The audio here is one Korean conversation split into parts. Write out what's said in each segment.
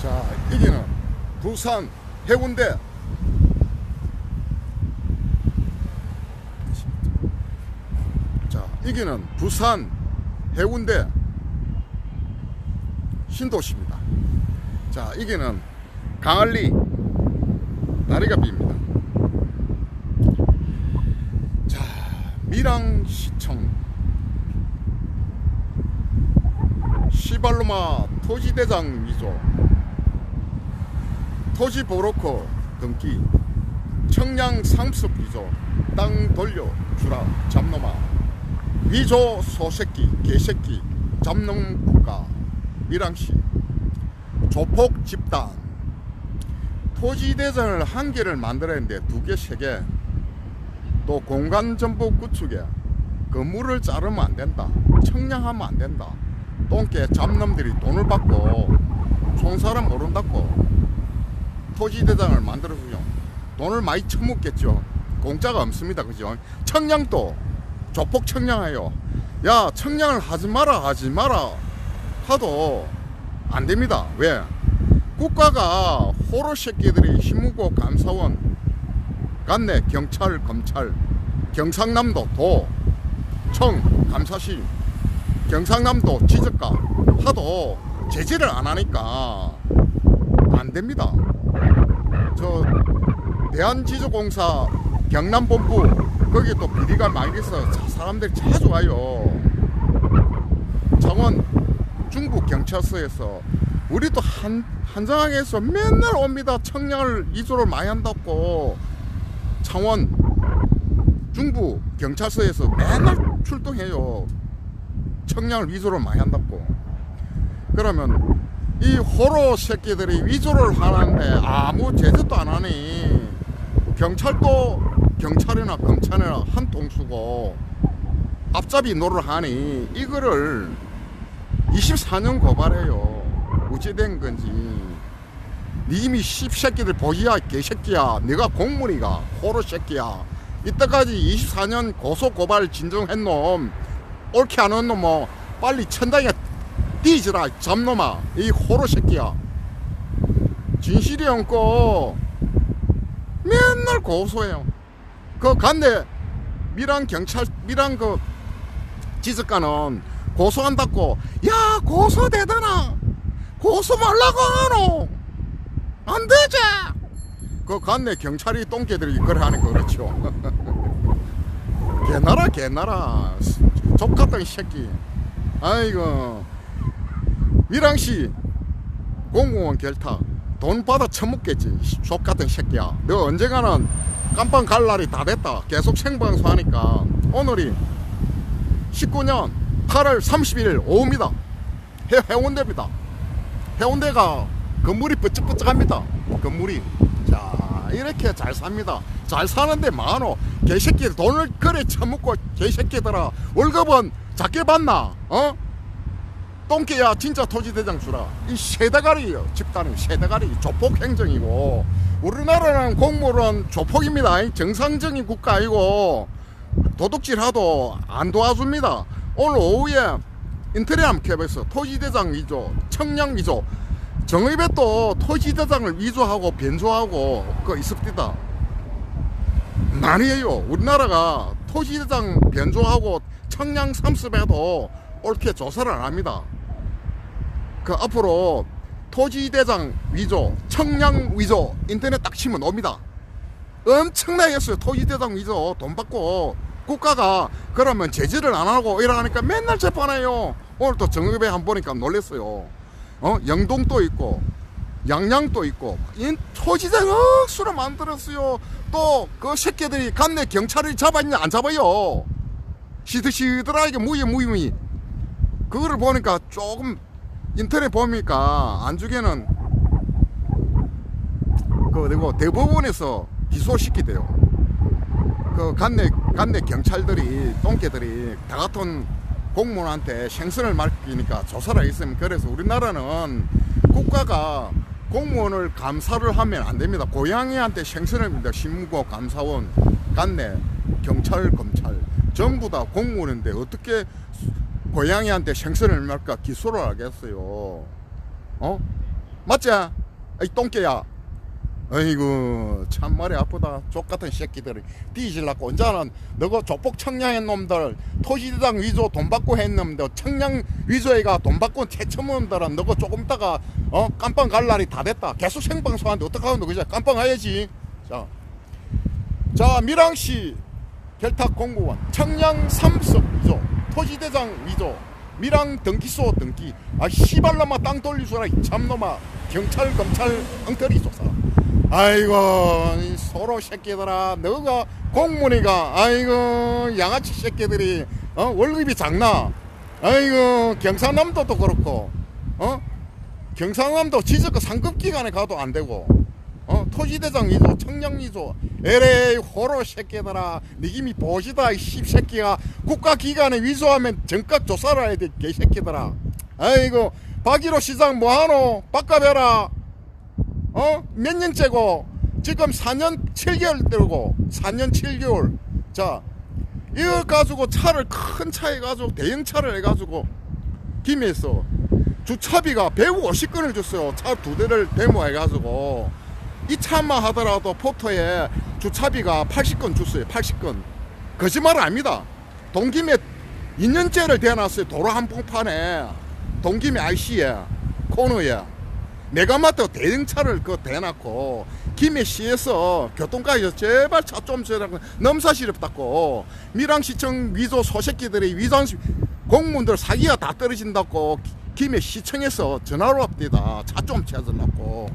자, 여기는 부산 해운대. 자, 여기는 부산 해운대 신도시입니다. 자, 여기는 강할리 다리가 비입니다. 자, 밀양시청 시발로마 토지대장 위조 토지 보로커 등기 청량 상습 위조 땅 돌려 주라 잡놈아 위조 소새끼 개새끼 잡놈 국가 밀양시 조폭 집단 토지대장을 한 개를 만들었는데 두 개, 세 개. 또 공간 전부 구축에 건물을 자르면 안 된다. 청량하면 안 된다. 똥개 잡놈들이 돈을 받고 총사람 모른다고 토지대장을 만들어서요. 돈을 많이 처먹겠죠. 공짜가 없습니다. 그죠? 청량도 조폭 청량해요. 야, 청량을 하지 마라, 하지 마라. 하도 안 됩니다. 왜? 국가가 호로 새끼들이 힘무고 감사원 간내 경찰 검찰 경상남도 도청 감사실 경상남도 지적가 하도 제재를 안 하니까 안 됩니다. 저 대한지주공사 경남본부 거기 또 비리가 많이 있어 사람들이 자주 와요. 창원 중부 경찰서에서 우리도 한 한정항에서 맨날 옵니다. 청량을 이주를 많이 한다고 창원 중부 경찰서에서 맨날 출동해요. 청량을 위조를 많이 한다고. 그러면 이 호로 새끼들이 위조를 하는데 아무 제재도 안 하니 경찰도 경찰이나 검찰이나 한 통수고 앞잡이 노를 하니 이거를 24년 고발해요. 어찌된 건지. 님이 씹새끼들 보기야 개새끼야. 네가 공무니가 호로 새끼야. 이때까지 24년 고소 고발 진정한 놈 옳게 안한 놈뭐 빨리 천당에 뛰지라 잡놈아. 이 호로 새끼야. 진실이 없고. 맨날 고소해요. 그 간대 미랑 경찰 미랑 그 지적관은 고소한다고 야 고소되다나 고소 말라고 하노. 안 되지. 그 간내 경찰이 똥개들이 그래 하는 거 그렇죠. 개나라 개나라. 족 같은 새끼. 아이고 미랑시 공무원 결탁 돈 받아 처먹겠지 족같은 새끼야 너 언젠가는 깜빵 갈 날이 다 됐다 계속 생방송 하니까 오늘이 19년 8월 30일 오후입니다. 해, 해운대입니다. 해운대가 건물이 삐쩍삐쩍합니다. 건물이. 자, 이렇게 잘 삽니다. 잘 사는데 많어. 개새끼 돈을 그래 처먹고 개새끼들아 월급은 작게 받나? 어? 똥개야 진짜 토지대장 주라. 이 세대가리요. 집단이 세대가리 조폭 행정이고 우리나라는 공무원 조폭입니다. 정상적인 국가 아니고 도둑질하도 안 도와줍니다. 오늘 오후에 한번 켜봤어. 토지대장 위조, 청량 위조. 정의배 또 토지대장을 위조하고 변조하고 그 있습니다. 많이 해요. 우리나라가 토지대장 변조하고 청량 삼습에도 옳게 조사를 안 합니다. 그 앞으로 토지대장 위조, 청량 위조 인터넷 딱 치면 옵니다. 엄청나게 했어요. 토지대장 위조 돈 받고 국가가 그러면 제재를 안 하고 이러니까 맨날 재판해요. 오늘 또 정읍에 한번 보니까 놀랐어요. 어? 영동도 있고 양양도 있고 이 토지대장 억수로 만들었어요. 또 그 새끼들이 간내 경찰이 잡았냐 안 잡아요. 시드시드라하게 무이 무이 그거를 보니까 조금 인터넷 보니까 안중에는 그 그리고 대법원에서 기소시키대요. 그 간내 간내 경찰들이 똥개들이 다 같은 공무원한테 생선을 맡기니까 조사를 했으면 그래서 우리나라는 국가가 공무원을 감사를 하면 안 됩니다. 고양이한테 생선을 니다 신무고 감사원 간내 경찰 검찰 전부 다 공무원인데 어떻게 고양이한테 생선을 맡까 기소를 하겠어요? 어? 맞지? 이 똥개야. 아이고 참 머리 아프다. 족 같은 새끼들이. 뒤질라고 언제는 너가 조폭 청량한 놈들. 토지대장 위조 돈 받고 했 놈들 청량 위조해가 돈 받고 최첨원들은 너가 조금 있다가 어? 깜빵 갈 날이 다 됐다. 계속 생방송하는데 어떡하노? 그죠? 깜빵 가야지. 자, 자 밀양시 결탁 공무원. 청량 삼석 위조 토지대장 위조 밀양 등기소 등기 아 씨발놈아 땅 돌리소라 이 참놈아. 경찰 검찰 엉터리 쏘사. 아이고 이 서로 새끼들아 너가 공무니가 아이고 양아치 새끼들이 어 월급이 작나? 아이고 경상남도도 그렇고 어? 경상남도 지적 상급 기관에 가도 안 되고. 어 토지대장 위조 청량 위조 에레이 호로 새끼들아 니김이 보시다 이 씹새끼가 국가기관에 위조하면 정가 조사를 해야 돼 개새끼들아. 아이고 박일호 시장 뭐하노? 바꿔봐라. 어? 몇 년째고? 지금 4년 7개월 들고 4년 7개월. 자 이거 가지고 차를 큰 차에 가지고 대형차를 해가지고 김해에서 주차비가 150건을 줬어요. 차 두 대를 데모해가지고 이 차만 하더라도 포터에 주차비가 80건 줬어요 80건. 거짓말 아닙니다. 동김에 2년째를 대놨어요 도로 한복판에. 동김에 IC에 코너에. 내가 맡아 대형차를 그 대놨고 김해시에서 교통까지 제발 차좀 주라고 넘사시럽다고 밀양시청 위조 소새끼들이 위장 공무원들 사기가 다 떨어진다고 김해 시청에서 전화로 왔답니다. 차 좀 찾아놨고.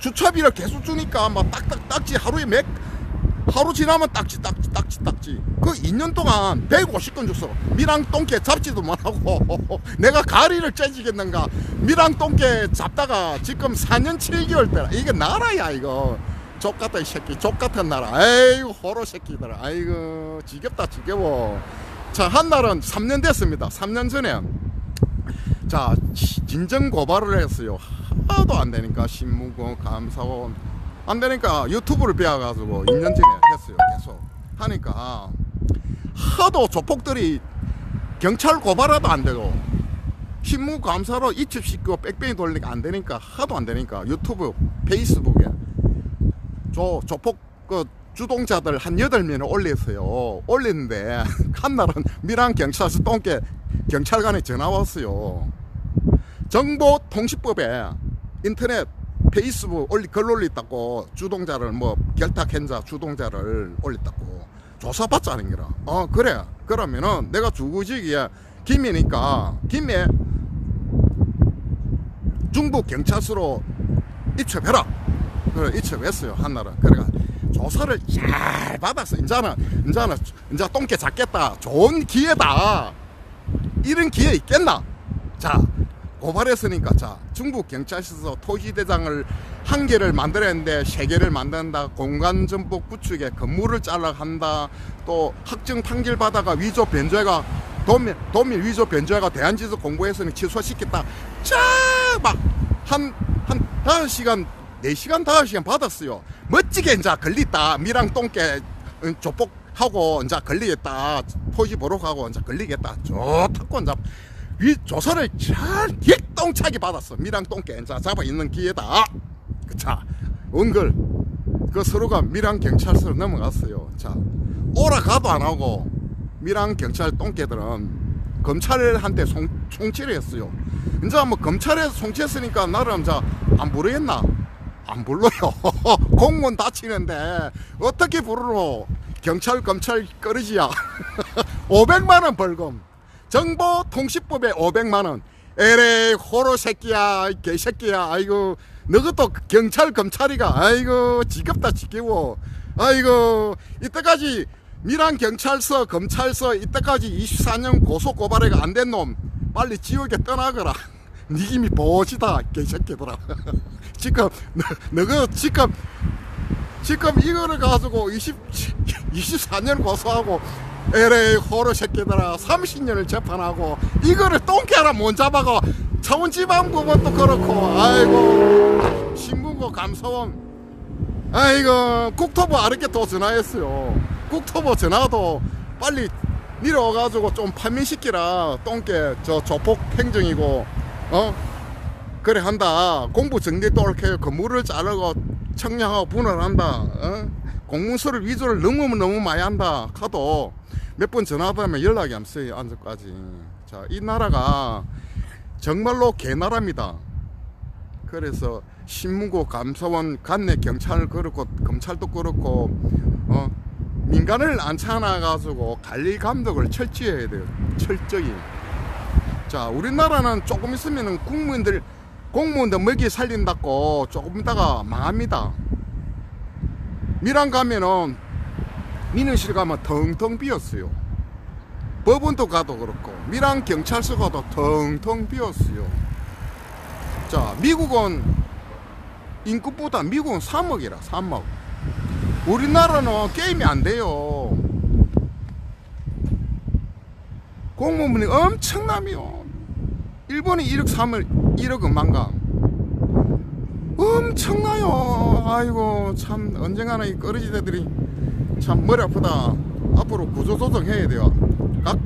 주차비를 계속 주니까 막 딱딱 딱지 하루에 몇 하루 지나면 딱지 딱지 딱지 딱지. 그 2년 동안 150건 줬어. 미랑 똥개 잡지도 못하고. 내가 가리를 째지겠는가. 미랑 똥개 잡다가 지금 4년 7개월 때라. 이게 나라야 이거. 족같은 새끼. 족같은 나라. 에이구 호로 새끼들 아이고 지겹다 지겨워. 자 한날은 3년 됐습니다. 3년 전에 자 진정 고발을 했어요. 하나도 안 되니까 신문고 감사원 안 되니까 유튜브를 배워가지고 2년 전에 했어요 계속. 하니까 하도 조폭들이 경찰 고발해도 안 되고 신문 감사로 이첩시키고 빽빽이 돌리니까 안 되니까 하도 안 되니까 유튜브 페이스북에 조 조폭 그 주동자들 한 여덟 명을 올렸어요. 올렸는데 한날은 미랑 경찰서 똥개 경찰관에 전화 왔어요 정보통신법에 인터넷 페이스북 올리 글 올렸다고 주동자를 뭐 결탁행자 주동자를 올렸다고 조사받자는 거라. 어 그래. 그러면은 내가 주구지기에 김해니까 김해 중부 경찰서로 입첩해라. 그래 입첩했어요 한날은. 그래가 조사를 잘 받았어. 이제는 이제는 이제 똥개 잡겠다. 좋은 기회다. 이런 기회 있겠나? 자 고발했으니까. 자 중국 경찰서에서 토지대장을 한 개를 만들었는데 세 개를 만든다. 공간 전복 구축에 건물을 잘라 한다. 또 확정 판결 받아가 위조 변조해가 도민 도민 위조 변조해가 대한지서 공부했으니 취소시켰다. 자막한한 다섯 시간 네 시간 다섯 시간 받았어요. 멋지게 이제 걸렸다. 미랑 똥개 응, 조폭 하고 이제 걸리겠다. 토지 보러 가고 이제 걸리겠다. 좋다고 이제 위 조사를 잘 객동차게 받았어. 미랑 똥개 이제 잡아 있는 기회다. 그차 은글 그 서로가 미랑 경찰서로 넘어갔어요. 자 오라 가도 안 하고 미랑 경찰 똥개들은 검찰한테 송, 송치를 했어요. 이제 뭐 검찰에서 송치했으니까 나름 이제 안 부르겠나? 안 불러요. 공무원 다치는데 어떻게 부르노? 경찰 검찰 꺼르지야. 500만 원 벌금 정보통신법에 500만원. 에레 호로 새끼야 이 개새끼야 아이고 너것도 경찰 검찰이가 아이고 지겹다 지겨워. 아이고 이때까지 미란 경찰서 검찰서 이때까지 24년 고소 고발해가 안 된 놈 빨리 지옥에 떠나거라. 니김이 보시다 개새끼들아. 지금 너, 너가 지금 지금 이거를 가지고 20, 24년 고소하고 LA 호러 새끼들아 30년을 재판하고 이거를 똥개라 못 잡아가 차원지방법원도 그렇고 아이고 신문고 감사원 아이고 국토부 아르게 또 전화했어요. 국토부 전화도 빨리 밀어가지고 좀 판민시키라. 똥개 저 조폭 행정이고 어? 그래 한다. 공부 정리 또 옳게 건물을 자르고 청량하고 분할한다 어? 공문서를 위조를 너무 너무 많이 한다 하도 몇 번 전화하면 연락이 안 써요 안저까지. 자 이 나라가 정말로 개나라입니다. 그래서 신문고 감사원 간내 경찰 그렇고 검찰도 그렇고 어 민간을 안 차나 가지고 관리 감독을 철저히 해야 돼요. 철저히. 자 우리나라는 조금 있으면은 국민들 공무원들 먹이 살린다고 조금 있다가 망합니다. 미랑 가면은 민원실 가면 텅텅 비었어요. 법원도 가도 그렇고 미랑 경찰서 가도 텅텅 비었어요. 자 미국은 인구보다 미국은 3억이라 3억. 우리나라는 게임이 안 돼요. 공무원이 엄청나며 일본이 1억 3을 1억 은만가. 엄청나요. 아이고 참 언젠가는 이 꺼리지대들이 참 머리 아프다. 앞으로 구조조정 해야 돼요. 각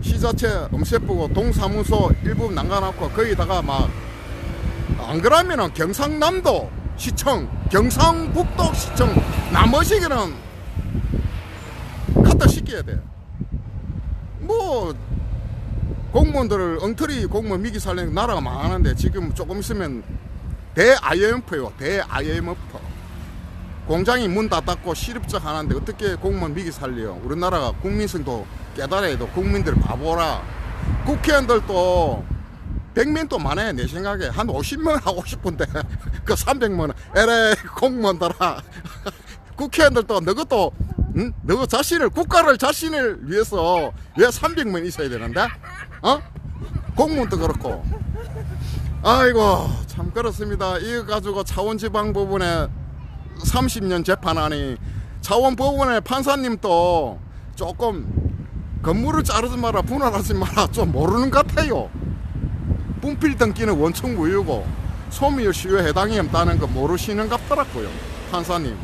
시자체 음세부고 동사무소 일부 남가놨고 거기다가 막 안 그러면은 경상남도 시청 경상북도 시청 나머지는 갖다 시켜야 돼. 뭐 공무원들을 엉터리 공무원 미기 살리는 나라가 많은데 지금 조금 있으면 대 IMF요. 대 IMF 공장이 문 닫았고 실업자 하나인데 어떻게 공무원 미기 살려요 우리나라가 국민성도 깨달아야 돼. 국민들 바보라. 국회의원들도 100명도 많아요 내 생각에. 한 50명 하고 싶은데. 그 300명. 에레 공무원들아. 국회의원들도 너것도 응? 너 자신을 국가를 자신을 위해서 왜 300명 있어야 되는데? 어? 공무원도 그렇고. 아이고 참 그렇습니다. 이거 가지고 차원지방법원에 30년 재판하니 차원법원의 판사님도 조금 건물을 자르지 마라 분할하지 마라 좀 모르는 것 같아요. 분필 등기는 원청 무효고 소미의 시효에 해당이 없다는 거 모르시는 것 같더라고요 판사님.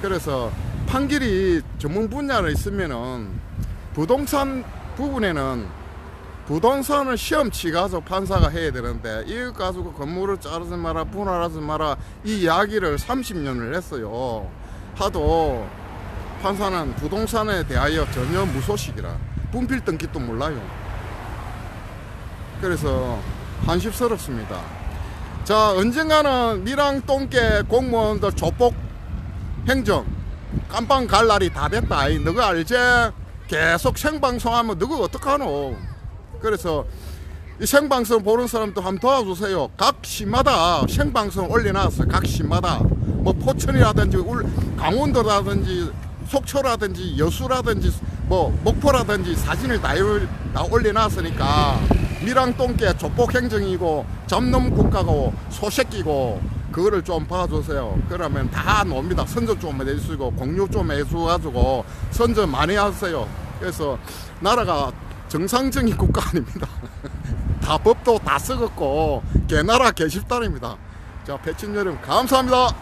그래서 판결이 전문 분야로 있으면은 부동산 부분에는 부동산을 시험 치 가서 판사가 해야 되는데 이거 가지고 건물을 자르지 마라 분할하지 마라 이 이야기를 30년을 했어요. 하도 판사는 부동산에 대하여 전혀 무소식이라 분필 등기도 몰라요. 그래서 한심스럽습니다. 자 언젠가는 미랑 똥개 공무원들 조폭 행정 깜빵 갈 날이 다 됐다. 이 너가 알지? 계속 생방송하면 너가 어떡하노 그래서 이 생방송 보는 사람도 한번 도와주세요 각 시마다 생방송 올려놨어요 각 시마다 뭐 포천이라든지 울 강원도라든지 속초라든지 여수라든지 뭐 목포라든지 사진을 다, 올- 다 올려놨으니까 미랑 똥개 조폭 행정이고 잡놈 국가고 소새끼고 그거를 좀 봐주세요. 그러면 다 놉니다. 선전 좀 해주시고 공유 좀 해주가지고 선전 많이 하세요. 그래서 나라가 정상적인 국가 아닙니다. 다 법도 다 썩었고 개나라 개십단입니다. 자 배친 여러분 감사합니다.